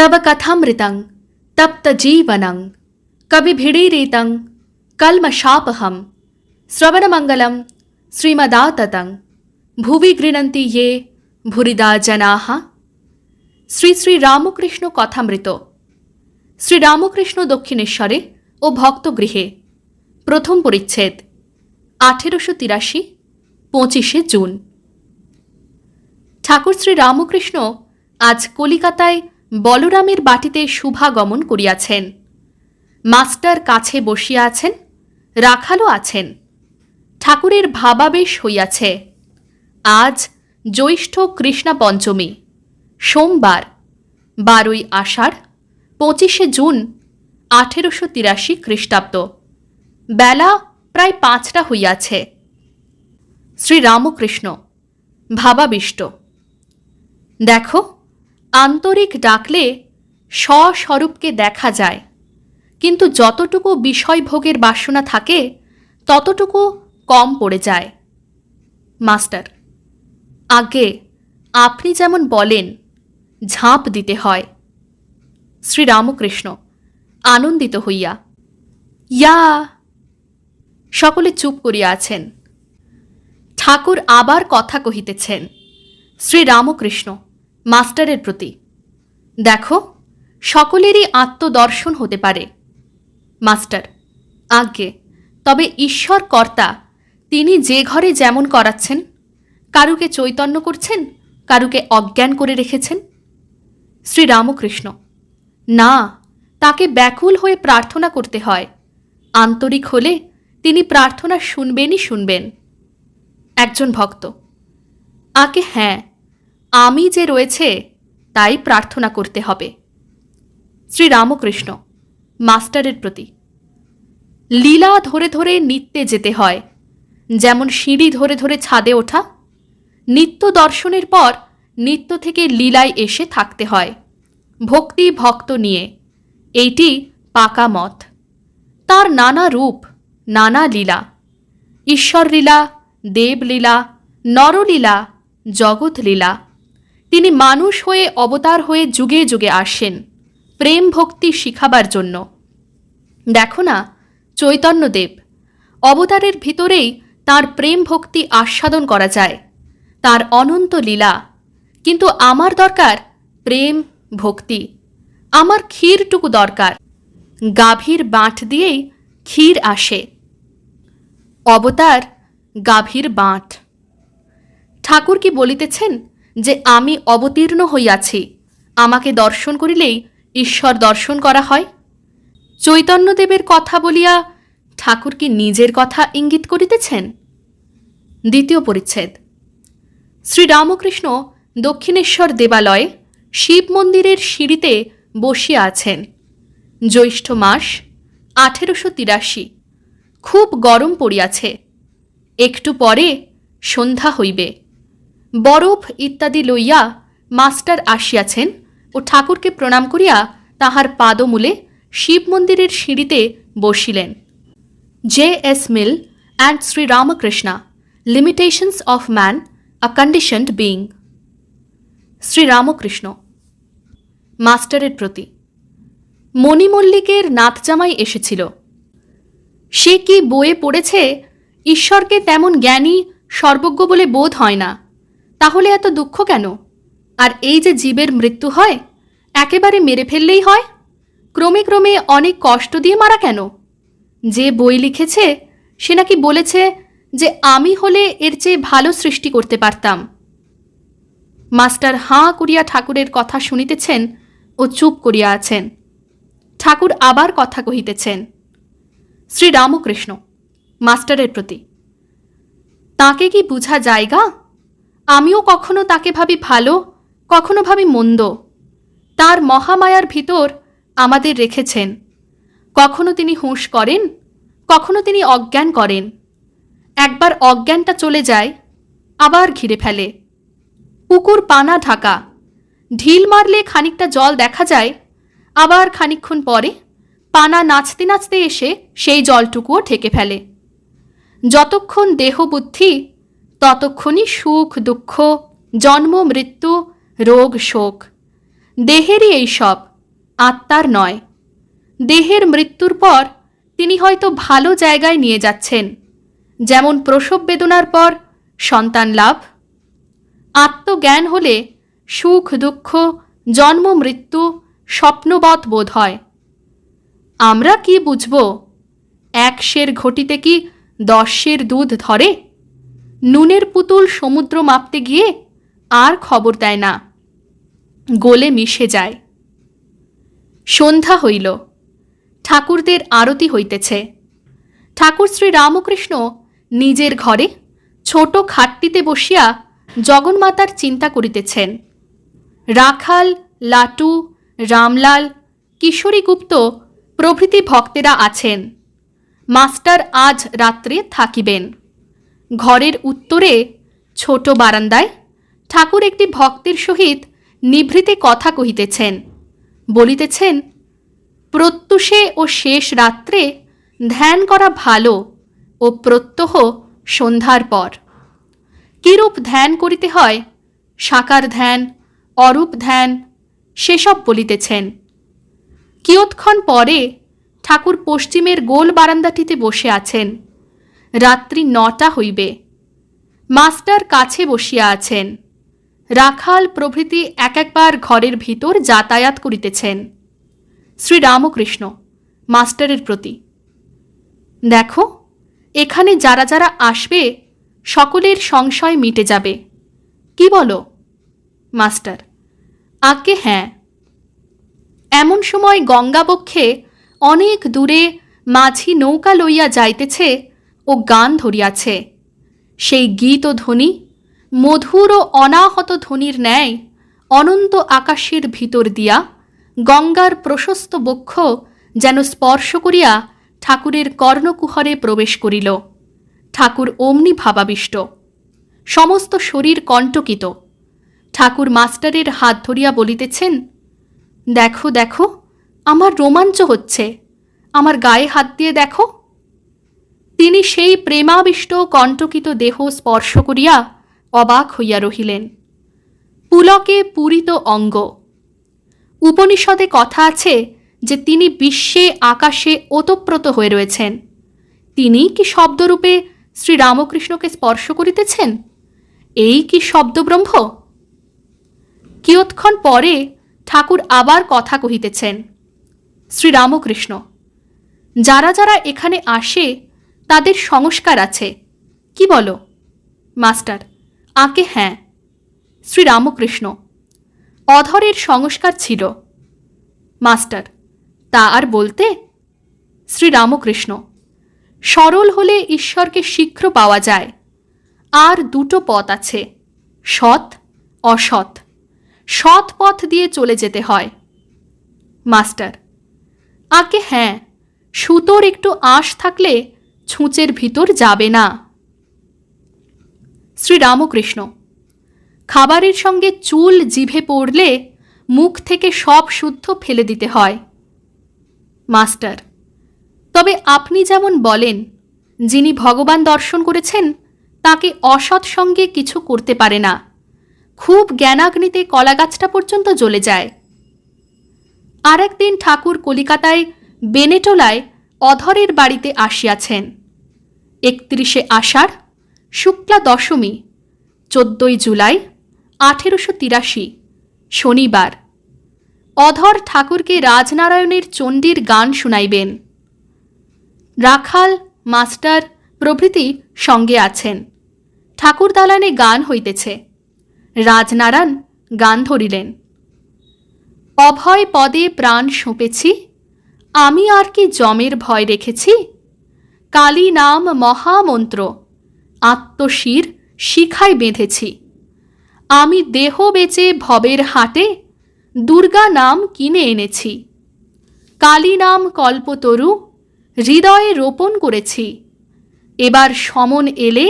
तव कथामृतं तप्तजीवनं कविभिडीरितं कल्मषापहं श्रवणमङ्गलं श्रीमदाततं ভুবি গৃণন্তি ইয়ে ভুরিদা জনাহা শ্রী শ্রী রামকৃষ্ণ কথামৃত শ্রী রামকৃষ্ণ দক্ষিণেশ্বরে ও ভক্তগৃহে প্রথম পরিচ্ছেদ আঠেরোশো তিরাশি পঁচিশে জুন ঠাকুর শ্রী রামকৃষ্ণ আজ কলিকাতায় বলরামের বাটিতে শুভাগমন করিয়াছেন। মাস্টার কাছে বসিয়া আছেন, রাখালও আছেন। ঠাকুরের ভাবাবেশ হইয়াছে। আজ জ্যৈষ্ঠ কৃষ্ণা পঞ্চমী, সোমবার, বারোই আষাঢ়, পঁচিশে জুন, আঠেরোশো তিরাশি খ্রিস্টাব্দ। বেলা প্রায় পাঁচটা হইয়াছে। শ্রীরামকৃষ্ণ, ভাবাবিষ্ট। দেখো আন্তরিক ডাকলে স্বস্বরূপকে দেখা যায়। কিন্তু যতটুকু বিষয়ভোগের বাসনা থাকে, ততটুকু কম পড়ে যায়। মাস্টার, আগে আপনি যেমন বলেন, ঝাঁপ দিতে হয়। শ্রীরামকৃষ্ণ, আনন্দিত হইয়া, ইয়া, সকলে চুপ করিয়া আছেন। ঠাকুর আবার কথা কহিতেছেন, শ্রীরামকৃষ্ণ মাস্টারের প্রতি। দেখো, সকলেরই আত্মদর্শন হতে পারে। মাস্টার, আজ্ঞে, তবে ঈশ্বর কর্তা, তিনি যে ঘরে যেমন করাচ্ছেন, কারুকে চৈতন্য করছেন, কারুকে অজ্ঞান করে রেখেছেন? শ্রীরামকৃষ্ণ, না, তাকে ব্যাকুল হয়ে প্রার্থনা করতে হয়। আন্তরিক হলে তিনি প্রার্থনা শুনবেনই শুনবেন। একজন ভক্ত আগে হ্যাঁ আমি যে রয়েছে, তাই প্রার্থনা করতে হবে। শ্রীরামকৃষ্ণ, মাস্টারের প্রতি। লীলা ধরে ধরে নিত্যে যেতে হয়। যেমন সিঁড়ি ধরে ধরে ছাদে ওঠা, নিত্য দর্শনের পর নিত্য থেকে লীলায় এসে থাকতে হয়। ভক্তি ভক্ত নিয়ে। এইটি পাকা মত তার নানা রূপ, নানা লীলা। ঈশ্বর লীলা দেবলীলা, নরলীলা জগৎ লীলা তিনি মানুষ হয়ে অবতার হয়ে যুগে যুগে আসেন, প্রেম ভক্তি শিখাবার জন্য। দেখো না চৈতন্যদেব অবতারের ভিতরেই তার প্রেম ভক্তি আস্বাদন করা যায়, তার অনন্ত লীলা। কিন্তু আমার দরকার প্রেম ভক্তি, আমার ক্ষীরটুকু দরকার, গাভীর বাঁট দিয়েই ক্ষীর আসে। অবতার, গাভীর বাঁট। ঠাকুর কি বলিতেছেন? যে আমি অবতীর্ণ হইয়াছি, আমাকে দর্শন করিলেই ঈশ্বর দর্শন করা হয়? চৈতন্যদেবের কথা বলিয়া ঠাকুর কি নিজের কথা ইঙ্গিত করিতেছেন? দ্বিতীয় পরিচ্ছেদ। শ্রীরামকৃষ্ণ দক্ষিণেশ্বর দেবালয়ে শিব মন্দিরের সিঁড়িতে বসিয়া আছেন। জ্যৈষ্ঠ মাস আঠেরোশো তিরাশি। খুব গরম পড়িয়াছে। একটু পরে সন্ধ্যা হইবে। বরফ ইত্যাদি লইয়া মাস্টার আসিয়াছেন ও ঠাকুরকে প্রণাম করিয়া তাহার পাদমূলে শিব মন্দিরের সিঁড়িতে বসিলেন। J S Mill and Shri Ramakrishna, limitations of man, a conditioned being Shri Ramakrishna, মাস্টারের প্রতি। মণিমল্লিকের নাতজামাই এসেছিল। সে কি বইয়ে পড়েছে? ঈশ্বরকে তেমন জ্ঞানী, সর্বজ্ঞ বলে বোধ হয় না। তাহলে এত দুঃখ কেন? আর এই যে জীবের মৃত্যু হয়, একেবারে মেরে ফেললেই হয়? ক্রমে ক্রমে অনেক কষ্ট দিয়ে মারা কেন? যে বই লিখেছে, সে নাকি বলেছে যে আমি হলে এর চেয়ে ভালো সৃষ্টি করতে পারতাম। মাস্টার হাঁ করিয়া ঠাকুরের কথা শুনিতেছেন ও চুপ করিয়া আছেন। ঠাকুর আবার কথা কহিতেছেন শ্রী রামকৃষ্ণ মাস্টারের প্রতি, তাকে কি বুঝা জায়গা আমিও কখনো তাকে ভাবি ভালো, কখনো ভাবি মন্দ। তার মহামায়ার ভিতর আমাদের রেখেছেন। কখনো তিনি হুঁশ করেন, কখনো তিনি অজ্ঞান করেন। একবার অজ্ঞানটা চলে যায়, আবার ঘিরে ফেলে। পুকুর পানা ঢাকা, ঢিল মারলে খানিকটা জল দেখা যায়, আবার খানিকক্ষণ পরে পানা নাচতে নাচতে এসে সেই জলটুকুও ঢেকে ফেলে। যতক্ষণ দেহ বুদ্ধি ততক্ষণই সুখ, দুঃখ, জন্ম, মৃত্যু, রোগ, শোক। দেহেরই এই সব, আত্মার নয়। দেহের মৃত্যুর পর তিনি হয়তো ভালো জায়গায় নিয়ে যাচ্ছেন। যেমন প্রসব বেদনার পর সন্তান লাভ। আত্মজ্ঞান হলে সুখ, দুঃখ, জন্ম, মৃত্যু স্বপ্নবৎ বোধ হয়। আমরা কি বুঝব? এক সের ঘটিতে কি দশ সের দুধ ধরে? নুনের পুতুল সমুদ্র মাপতে গিয়ে আর খবর দেয় না। গোলে মিশে যায়। সন্ধ্যা হইল। ঠাকুরদের আরতি হইতেছে। ঠাকুর শ্রী রামকৃষ্ণ নিজের ঘরে ছোট খাটটিতে বসিয়া জগন্মাতার চিন্তা করিতেছেন। রাখাল, লাটু, রামলাল কিশোরী গুপ্ত প্রভৃতি ভক্তেরা আছেন। মাস্টার আজ রাত্রে থাকিবেন। ঘরের উত্তরে ছোট বারান্দায় ঠাকুর একটি ভক্তের সহিত নিভৃতে কথা কহিতেছেন। বলিতেছেন, প্রত্যুষে ও শেষ রাত্রে ধ্যান করা ভালো ও প্রত্যহ সন্ধ্যার পর। কিরূপ ধ্যান করিতে হয়? সাকার ধ্যান, অরূপ ধ্যান, সেসব বলিতেছেন। কিয়ৎক্ষণ পরে ঠাকুর পশ্চিমের গোল বারান্দাটিতে বসে আছেন। রাত্রি নটা হইবে। মাস্টার কাছে বসিয়া আছেন। রাখাল প্রভৃতি এক একবার ঘরের ভিতর যাতায়াত করিতেছেন। শ্রীরামকৃষ্ণ, মাস্টারের প্রতি। দেখো, এখানে যারা যারা আসবে, সকলের সংশয় মিটে যাবে। কি বলো? মাস্টার, আজ্ঞে হ্যাঁ। এমন সময় গঙ্গাবক্ষে অনেক দূরে মাঝি নৌকা লইয়া যাইতেছে ও গান ধরিয়াছে। সেই গীত ও ধ্বনি, মধুর ও অনাহত ধ্বনির ন্যায়, অনন্ত আকাশের ভিতর দিয়া গঙ্গার প্রশস্ত বক্ষ যেন স্পর্শ করিয়া ঠাকুরের কর্ণকুহরে প্রবেশ করিল। ঠাকুর অমনি ভাবাবিষ্ট। সমস্ত শরীর কণ্টকিত। ঠাকুর মাস্টারের হাত ধরিয়া বলিতেছেন, দেখো দেখো, আমার রোমাঞ্চ হচ্ছে। আমার গায়ে হাত দিয়ে দেখো। তিনি সেই প্রেমাবিষ্ট, কণ্টকিত দেহ স্পর্শ করিয়া অবাক হইয়া রহিলেন। পুলকে পূরিত অঙ্গ। উপনিষদে কথা আছে যে তিনি বিশ্বে, আকাশে ওতপ্রোত হয়ে রয়েছেন। তিনি কি শব্দরূপে শ্রীরামকৃষ্ণকে স্পর্শ করিতেছেন? এই কি শব্দব্রহ্ম? কিয়ৎক্ষণ পরে ঠাকুর আবার কথা কহিতেছেন, শ্রীরামকৃষ্ণ, যারা যারা এখানে আসে তাদের সংস্কার আছে। কি বলো? মাস্টার আঁকে হ্যাঁ। শ্রী রামকৃষ্ণ অধরের সংস্কার ছিল। মাস্টার, তা আর বলতে? শ্রী রামকৃষ্ণ সরল হলে ঈশ্বরকে শীঘ্র পাওয়া যায়। আর দুটো পথ আছে, সৎ, অসৎ। সৎ পথ দিয়ে চলে যেতে হয়। মাস্টার, আগে হ্যাঁ সুতোর একটু আঁশ থাকলে ছুঁচের ভিতর যাবে না। শ্রীরামকৃষ্ণ, খাবারের সঙ্গে চুল জিভে পড়লে মুখ থেকে সব শুদ্ধ ফেলে দিতে হয়। মাস্টার, তবে আপনি যেমন বলেন, যিনি ভগবান দর্শন করেছেন, তাকে অসৎ সঙ্গে কিছু করতে পারে না। খুব জ্ঞানাগ্নিতে কলাগাছটা পর্যন্ত জ্বলে যায়। আর একদিন ঠাকুর কলিকাতায় বেনেটোলায় অধরের বাড়িতে আসিয়াছেন। একত্রিশে আষাঢ়, শুক্লা দশমী, চোদ্দই জুলাই, আঠেরোশো তিরাশি, শনিবার। অধর ঠাকুরকে রাজনারায়ণের চণ্ডীর গান শুনাইবেন। রাখাল, মাস্টার প্রভৃতি সঙ্গে আছেন। ঠাকুর দালানে গান হইতেছে। রাজনারায়ণ গান ধরিলেন। অভয় পদে প্রাণ সঁপেছি আমি আর কি জমের ভয় রেখেছি? কালী নাম মহামন্ত্র, আত্মশির শিখায় বেঁধেছি। আমি দেহ বেচে ভবের হাটে দুর্গা নাম কিনে এনেছি। কালী নাম কল্পতরু, হৃদয়ে রোপণ করেছি। এবার সমন এলে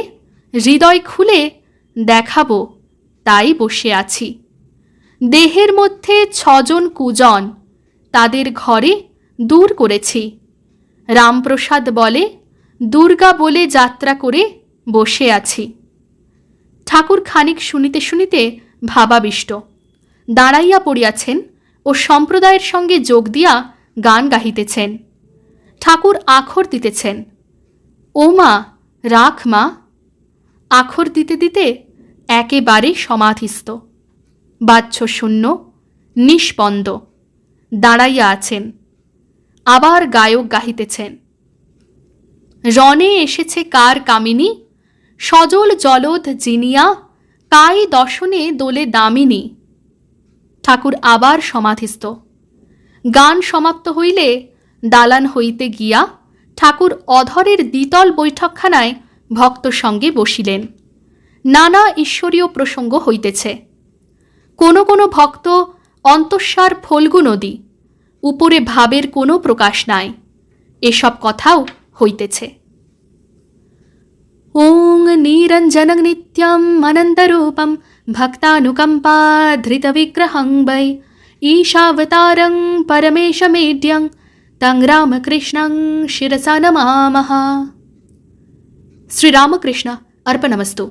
হৃদয় খুলে দেখাবো, তাই বসে আছি। দেহের মধ্যে ছজন কুজন, তাদের ঘরে দূর করেছি। রামপ্রসাদ বলে, দুর্গা বলে যাত্রা করে বসে আছি। ঠাকুর খানিক শুনিতে শুনিতে ভাবাবিষ্ট। দাঁড়াইয়া পড়িয়াছেন ও সম্প্রদায়ের সঙ্গে যোগ দিয়া গান গাহিতেছেন। ঠাকুর আখর দিতেছেন। ও মা, রাখ মা। আখর দিতে দিতে একেবারে সমাধিস্থ। বাহ্য শূন্য নিষ্পন্দ, দাঁড়াইয়া আছেন। আবার গায়ক গাহিতেছেন। রণে এসেছে কার কামিনী? সজল জলদ জিনিয়া কাই দর্শনে দোলে দামিনী। ঠাকুর আবার সমাধিস্থ। গান সমাপ্ত হইলে দালান হইতে গিয়া ঠাকুর অধরের দ্বিতল বৈঠকখানায় ভক্ত সঙ্গে বসিলেন। নানা ঈশ্বরীয় প্রসঙ্গ হইতেছে। কোনো কোনো ভক্ত অন্তঃসার ফল্গু নদী উপরে ভাবের কোনো প্রকাশ নাই এসব কথাও হইতেছে ওং নিরঞ্জনং নিত্যম অনন্তরূপম ভক্তানুকম্পা ধৃতবিগ্রহং वै ईशावतारं परमेशमेड्यं तं रामकृष्णं शिरसा नमामः श्रीरामकृष्ण अर्पणमस्तु